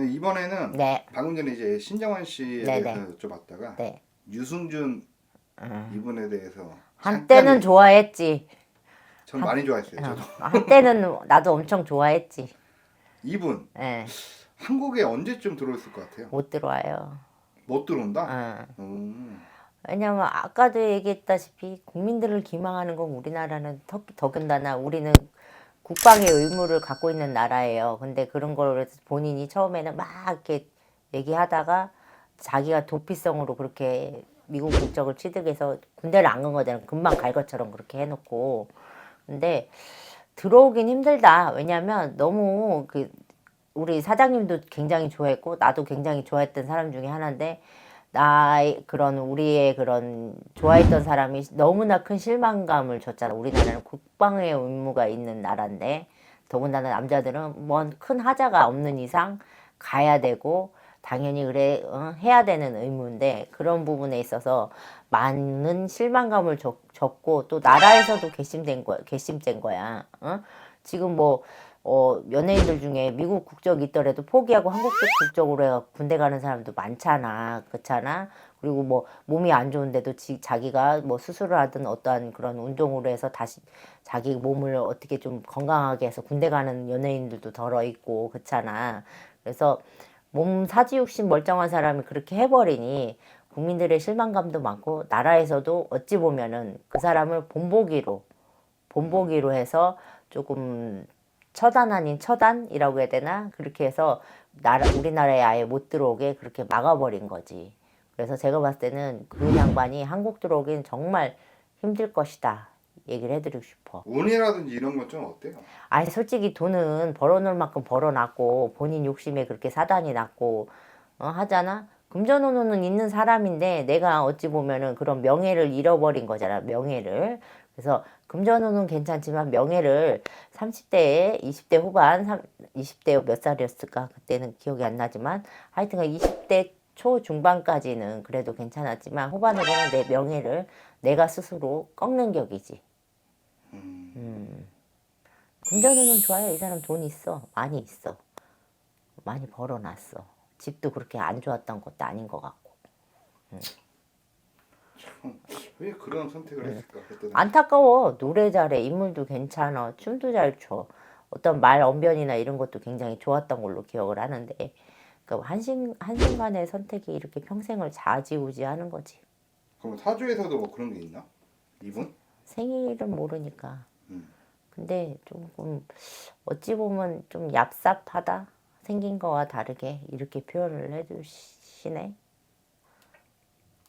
근데 이번에는 네, 방금 전에 이제 신정환 씨에 네, 대해서 여쭤봤다가 네. 유승준 음. 이분에 대해서 한때는 좋아했지. 전 많이 좋아했어요. 어, 저도 한때는 나도 엄청 좋아했지. 이분 예, 한국에 언제쯤 들어왔을 것 같아요? 못 들어와요. 못 들어온다. 어. 음. 왜냐면 아까도 얘기했다시피 국민들을 기망하는 건 우리나라는 더, 더군다나 우리는 국방의 의무를 갖고 있는 나라예요. 근데 그런 걸 본인이 처음에는 막 이렇게 얘기하다가 자기가 도피성으로 그렇게 미국 국적을 취득해서 군대를 안 간 거잖아요. 금방 갈 것처럼 그렇게 해놓고. 근데 들어오긴 힘들다. 왜냐면 너무 그 우리 사장님도 굉장히 좋아했고 나도 굉장히 좋아했던 사람 중에 하나인데 나의 그런 우리의 그런 좋아했던 사람이 너무나 큰 실망감을 줬잖아. 우리나라는 국방의 의무가 있는 나라인데 더군다나 남자들은 뭔 큰 하자가 없는 이상 가야 되고 당연히 그래 어, 해야 되는 의무인데 그런 부분에 있어서 많은 실망감을 줬, 줬고 또 나라에서도 괘씸된 거야 괘씸된 거야. 어? 지금 뭐 어, 연예인들 중에 미국 국적이 있더라도 포기하고 한국 국적으로 해서 군대 가는 사람도 많잖아. 그렇잖아. 그리고 뭐 몸이 안 좋은데도 지, 자기가 뭐 수술을 하든 어떠한 그런 운동으로 해서 다시 자기 몸을 어떻게 좀 건강하게 해서 군대 가는 연예인들도 덜어 있고 그렇잖아. 그래서 몸 사지육신 멀쩡한 사람이 그렇게 해버리니 국민들의 실망감도 많고 나라에서도 어찌 보면은 그 사람을 본보기로 본보기로 해서 조금 처단 아닌 처단이라고 해야 되나 그렇게 해서 나라 우리나라에 아예 못 들어오게 그렇게 막아버린 거지. 그래서 제가 봤을 때는 그 양반이 한국 들어오기는 정말 힘들 것이다 얘기를 해드리고 싶어. 운이라든지 이런 건 좀 어때요? 아니 솔직히 돈은 벌어놓을 만큼 벌어놨고 본인 욕심에 그렇게 사단이 났고 어, 하잖아. 금전운은 있는 사람인데 내가 어찌 보면은 그런 명예를 잃어버린 거잖아. 명예를. 그래서 금전운은 괜찮지만 명예를 30대에 20대 후반, 3, 20대 몇 살이었을까? 그때는 기억이 안 나지만 하여튼 20대 초 중반까지는 그래도 괜찮았지만 후반으로는 내 명예를 내가 스스로 꺾는 격이지. 음. 금전운은 좋아요. 이 사람 돈 있어. 많이 있어. 많이 벌어놨어. 집도 그렇게 안 좋았던 것도 아닌 것 같고. 왜 그런 선택을 했을까? 그때는 안타까워. 노래 잘해. 인물도 괜찮아. 춤도 잘 춰. 어떤 말 언변이나 이런 것도 굉장히 좋았던 걸로 기억을 하는데 그 한신 한순간의 선택이 이렇게 평생을 좌지우지하는 거지. 그럼 사주에서도 뭐 그런 게 있나? 이분? 생일은 모르니까. 음. 근데 조금 어찌 보면 좀 얍삽하다 생긴 거와 다르게 이렇게 표현을 해주시네.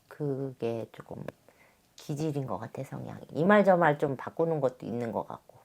그게 조금 기질인 것 같아 성향이. 이 말 저 말 좀 바꾸는 것도 있는 것 같고.